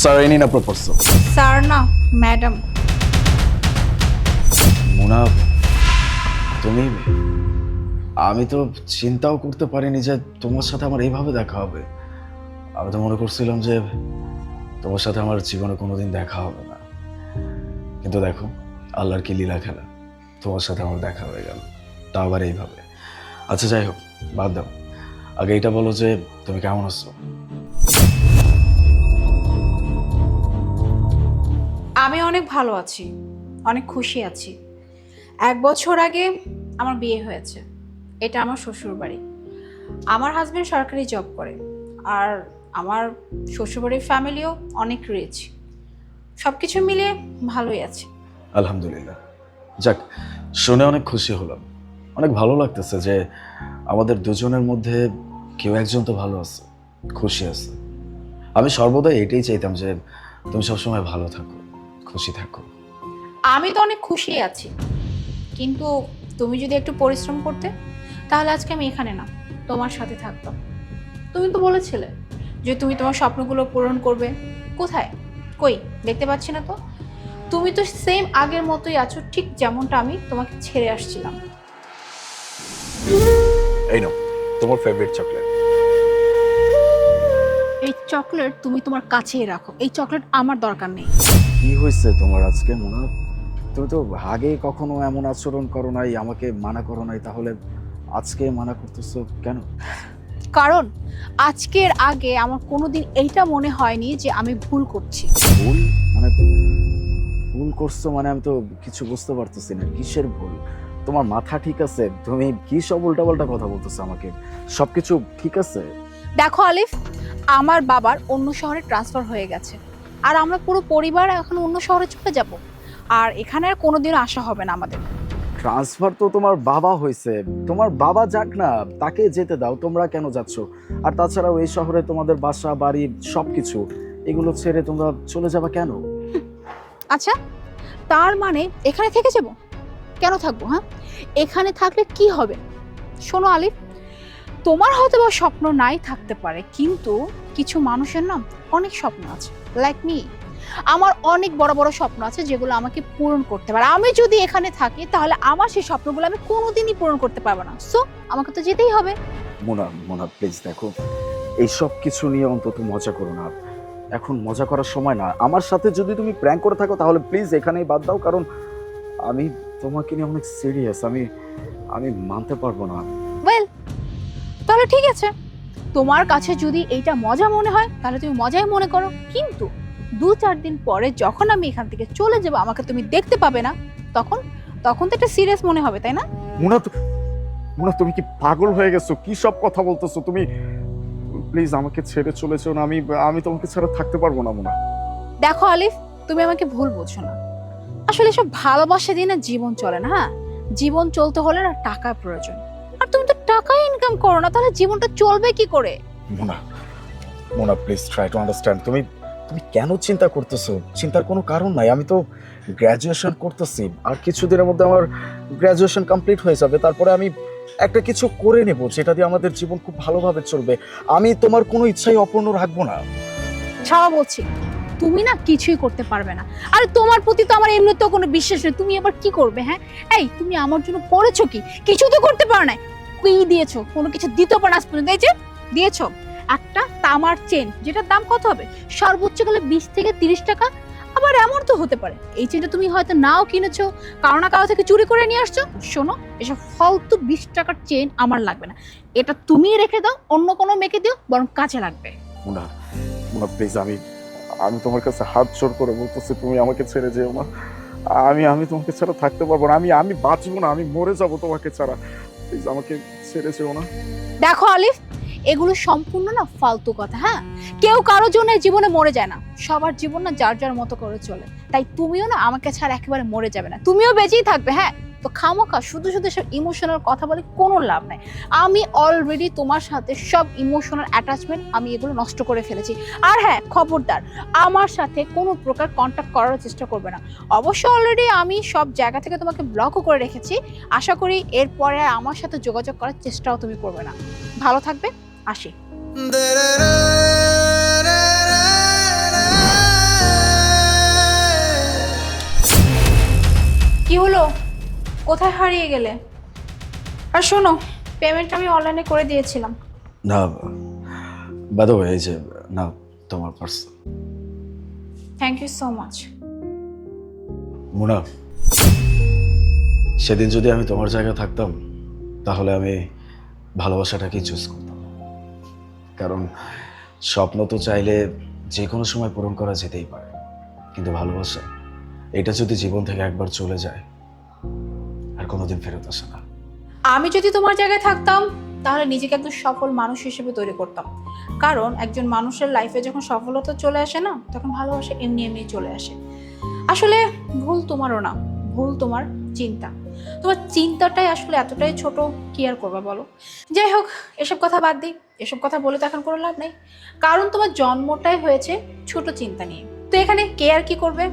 Sir আপনার প্রস্তাব sir না ম্যাডাম মুনা তুমি আমি তো চিন্তাও করতে পারিনি যে তোমার সাথে আমার এইভাবে দেখা হবে আমি তো মনে করছিলাম যে তোমার সাথে আমার জীবনে কোনোদিন দেখা হবে না কিন্তু দেখো আল্লাহর কি লীলা খেলা তোমার সাথে আমার দেখা হয়ে গেল তা আবার এইভাবে আচ্ছা যাই হোক বাদ দাও আগে এটা বলো যে তুমি কেমন আছো আমি অনেক ভালো আছি, অনেক খুশি আছি। এক বছর আগে আমার বিয়ে হয়েছে, এটা আমার শ্বশুর বাড়ি আমার হাজব্যান্ড সরকারি জব করে, আর আমার শ্বশুরবাড়ির ফ্যামিলিও অনেক রিচ সব কিছু মিলিয়ে ভালোই আছে। আলহামদুলিল্লাহ। যাক, শুনে অনেক খুশি হলাম। অনেক ভালো লাগতেছে যে আমাদের দুজনের মধ্যে কেউ একজন তো ভালো আছে, খুশি আছে। আমি সর্বদা এটাই চাইতাম যে তুমি সবসময় ভালো থাকো। খুশি থাকো। আমি তো অনেক খুশি আছি। কিন্তু তুমি যদি একটু পরিশ্রম করতে তাহলে আজকে আমি এখানে না তোমার সাথে থাকতাম। তুমি তো বলেছিলে যে তুমি তোমার স্বপ্নগুলো পূরণ করবে। কোথায়? কই? দেখতে পাচ্ছি না তো। তুমি তো সেম আগের মতোই আছো ঠিক যেমনটা আমি তোমাকে ছেড়ে আসছিলাম। এই নাও তোমার ফেভারিট চকলেট এই চকলেট তুমি তোমার কাছেই রাখো। এই চকলেট আমার দরকার নেই। কি হয়েছে তোমার আজকে মনে? তুমি তো আগে কখনো এমন আচরণ করো নাই আমাকে মানা করো নাই তাহলে আজকে মানা করতেছো কেন? কারণ আজকের আগে আমার কোনোদিন এইটা মনে হয়নি যে আমি ভুল করছি। ভুল? মানে ভুল করছ মানে আমি তো কিছু বুঝতে পারতেছি না কিসের ভুল? তোমার মাথা ঠিক আছে তুমি কি সব উল্টাপাল্টা কথা বলতেছো আমাকে? সবকিছু ঠিক আছে? দেখো আলিফ আমার বাবার অন্য শহরে ট্রান্সফার হয়ে গেছে। আর আমরা পুরো পরিবার এখন অন্য শহরে চলে যাব। আর এখানে আর কোনোদিনও আসা হবে না আমাদের। ট্রান্সফার তো তোমার বাবা হয়েছে। তোমার বাবা যাক না তাকে যেতে দাও। তোমরা কেন যাচ্ছ? আর তাছাড়াও এই শহরে তোমাদের বাসা বাড়ি সবকিছু এগুলো ছেড়ে তোমরা চলে যাবা কেন? আচ্ছা তার মানে এখানে থেকে যাব? কেন থাকব হ্যাঁ? এখানে থাকলে কি হবে? শোনো আলিফ তোমার হয়তো বা স্বপ্ন নাই থাকতে পারে কিন্তু কিছু মানুষের না অনেক স্বপ্ন আছে লাইক মি আমার অনেক বড় বড় স্বপ্ন আছে যেগুলো আমাকে পূরণ করতে পারে। আমি যদি এখানে থাকি তাহলে আমার সেই স্বপ্নগুলো আমি কোনোদিনই পূরণ করতে পারব না। সো আমাকে তো যেতেই হবে। মোনা মোনা প্লিজ দেখো এই সব কিছু নিয়ে অন্তত মজা করো না। এখন মজা করার সময় না। আমার সাথে যদি তুমি প্র্যাঙ্ক করে থাকো তাহলে প্লিজ এখানেই বাদ দাও কারণ আমি তোমাকে নিয়ে অনেক সিরিয়াস আমি আমি মানতে পারব না। ওয়েল তাহলে ঠিক আছে। তোমার কাছে যদি এইটা মজা মনে হয় তাহলে তুমি মজাই মনে করো। কিন্তু দু চার দিন পরে যখন আমি এখান থেকে চলে যাব আমাকে তুমি দেখতে পাবে না তখন তখন তো একটা সিরিয়াস মনে হবে তাই না? মোনা তো মোনা তুমি কি পাগল হয়ে গেছো? কি সব কথা বলতেছো? তুমি প্লিজ আমাকে ছেড়ে চলেছো না আমি আমি তোমাকে ছাড়া থাকতে পারব না মোনা। দেখো আলিফ তুমি আমাকে ভুল বুঝছ না। আসলে সব ভালোবাসা দিয়ে না জীবন চলে না হ্যাঁ? জীবন চলতে হলে না টাকার প্রয়োজন। টাকা ইনকাম করো না তাহলে জীবনটা চলবে কি করে? Mona Mona please try to understand তুমি তুমি কেন চিন্তা করতেছো? চিন্তার কোনো কারণ নাই। আমি তো গ্র্যাজুয়েশন করতেছি। আর কিছুদিনের মধ্যে আমার গ্র্যাজুয়েশন কমপ্লিট হয়ে যাবে। তারপরে আমি একটা কিছু করে নেব যেটা দিয়ে আমাদের জীবন খুব ভালোভাবে চলবে। আমি তোমার কোনো ইচ্ছাই অপূর্ণ রাখব না। ছাড়া বলছি তুমি না কিছুই করতে পারবে না। আর তোমার প্রতি তো আমার এমনিতেও কোনো বিশ্বাস নেই। তুমি আবার কি করবে হ্যাঁ? এই তুমি আমার জন্য করেছ কি? কিছু তো করতে পারো না কি দিয়েছ, কোনো কিছু দিতে পারো আজ পর্যন্ত। এই যে দিয়েছ একটা তামার চেন, যেটার দাম কত হবে? সর্বোচ্চ গেলে বিশ থেকে তিরিশ টাকা, আবার এমন তো হতে পারে। এই চেনটা তুমি হয়তো নাও কিনেছো, কারও না কারও থেকে চুরি করে নিয়ে আসছো। শোনো, এসব ফালতু বিশ টাকার চেন আমার লাগবে না। এটা তুমি রেখে দাও, অন্য কোনো মেয়েকে দিও, বরং কাজে লাগবে। মোনা মোনা প্লিজ আমি আমি তোমার কাছে হাত জোর করে বলতেছি, তুমি আমাকে ছেড়ে যেও না। আমি আমি তোমাকে ছাড়া থাকতে পারব না। আমি আমি বাঁচবো না, আমি মরে যাব তোমাকে ছাড়া। প্লিজ আমাকে ছেড়ে যেও না। দেখো আলিফ, এগুলো সম্পূর্ণ না ফালতু কথা হ্যাঁ? কেউ কারোর জন্য জীবনে মরে যায় না। সবার জীবন না যার যার মতো করে চলে। তাই তুমিও না আমাকে ছাড়া একেবারে মরে যাবে না। তুমিও বেঁচেই থাকবে হ্যাঁ? তো খামাকা শুধু শুধু সব ইমোশনাল কথা বলে কোনো লাভ নাই। আমি অলরেডি তোমার সাথে সব ইমোশনাল অ্যাটাচমেন্ট আমি এগুলো নষ্ট করে ফেলেছি। আর হ্যাঁ খবরদার, আমার সাথে কোনো প্রকার কন্ট্যাক্ট করার চেষ্টা করবে না। অবশ্য অলরেডি আমি সব জায়গা থেকে তোমাকে ব্লকও করে রেখেছি। আশা করি এরপরে আমার সাথে যোগাযোগ করার চেষ্টাও তুমি করবে না। ভালো থাকবে, আসি। কি হলো? কোথায় হারিয়ে গেলে? আর শোনো পেমেন্ট আমি অনলাইনে করে দিয়েছিলাম। না বাদ এই যে না তোমার purse thank you so much Muna সেদিন যদি আমি তোমার জায়গায় থাকতাম তাহলে আমি ভালোবাসাটাকেই চুজ করতাম। কারণ স্বপ্ন তো চাইলে যে কোনো সময় পূরণ করা যেতেই পারে। কিন্তু ভালোবাসা এটা যদি জীবন থেকে একবার চলে যায় কোনোদিন ফেরত আসে না। আমি যদি তোমার জায়গায় থাকতাম, তাহলে নিজেকে একজন সফল মানুষ হিসেবে তৈরি করতাম। কারণ একজন মানুষের লাইফে যখন সফলতা চলে আসে না, তখন ভালোবাসা এমনি এমনি চলে আসে। আসলে ভুল তোমারও না, ভুল তোমার চিন্তা। তোমার চিন্তাটাই আসলে এতটাই ছোট, কি আর করবা বলো? যাই হোক, এসব কথা বাদ দিই। এসব কথা বলে তো এখন কোনো লাভ নেই। কারণ তোমার জন্মটাই হয়েছে ছোট চিন্তা নিয়ে। তো এখানে কে আর কি করবে?